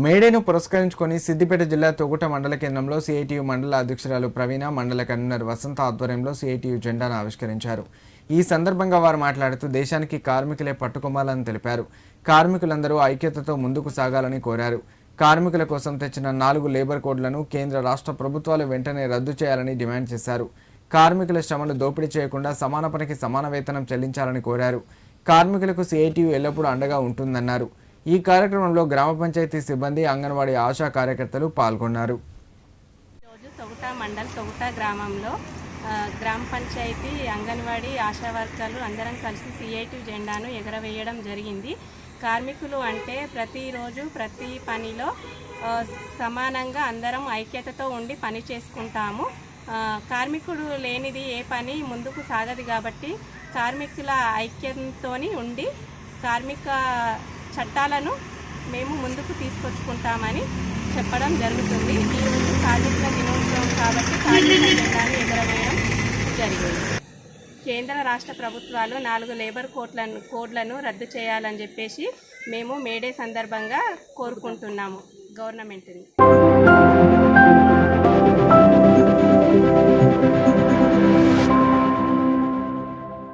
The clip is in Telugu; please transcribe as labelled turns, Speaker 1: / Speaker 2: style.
Speaker 1: మేడేను పురస్కరించుకొని సిద్దిపేట జిల్లా తొగుట మండల కేంద్రంలో సిఐటియు మండల అధ్యక్షురాలు ప్రవీణ మండల కన్వీనర్ వసంత ఆధ్వర్యంలో సిఐటియు జెండాను ఆవిష్కరించారు. ఈ సందర్భంగా వారు మాట్లాడుతూ దేశానికి కార్మికులే పట్టుకొమ్మాలని తెలిపారు. కార్మికులందరూ ఐక్యతతో ముందుకు సాగాలని కోరారు. కార్మికుల కోసం తెచ్చిన నాలుగు లేబర్ కోడ్లను కేంద్ర రాష్ట్ర ప్రభుత్వాలు వెంటనే రద్దు చేయాలని డిమాండ్ చేశారు. కార్మికుల శ్రమను దోపిడీ చేయకుండా సమాన పనికి సమాన వేతనం చెల్లించాలని కోరారు. కార్మికులకు సిఐటియు ఎల్లప్పుడూ అండగా ఉంటుందన్నారు. ఈ కార్యక్రమంలో గ్రామ పంచాయతీ సిబ్బంది అంగన్వాడీ ఆశా కార్యకర్తలు పాల్గొన్నారు.
Speaker 2: తొగుట మండల్ తొగుట గ్రామంలో గ్రామ పంచాయతీ అంగన్వాడీ ఆశా వర్కర్లు అందరం కలిసి సిఐటి జెండాను ఎగరవేయడం జరిగింది. కార్మికులు అంటే ప్రతిరోజు ప్రతి పనిలో సమానంగా అందరం ఐక్యతతో ఉండి పని చేసుకుంటాము. కార్మికుడు లేనిది ఏ పని ముందుకు సాగదు కాబట్టి కార్మికుల ఐక్యంతో ఉండి కార్మిక చట్టాలను మేము ముందుకు తీసుకొచ్చుకుంటామని చెప్పడం జరుగుతుంది. ఈరోజు కార్మికుల దినోత్సవం కాబట్టి కార్మిక జెండాను ఎగరవేయడం జరిగింది. కేంద్ర రాష్ట్ర ప్రభుత్వాలు నాలుగు లేబర్ కోడ్లను కోడ్లను రద్దు చేయాలని చెప్పేసి మేము మేడే సందర్భంగా కోరుకుంటున్నాము. గవర్నమెంట్ని.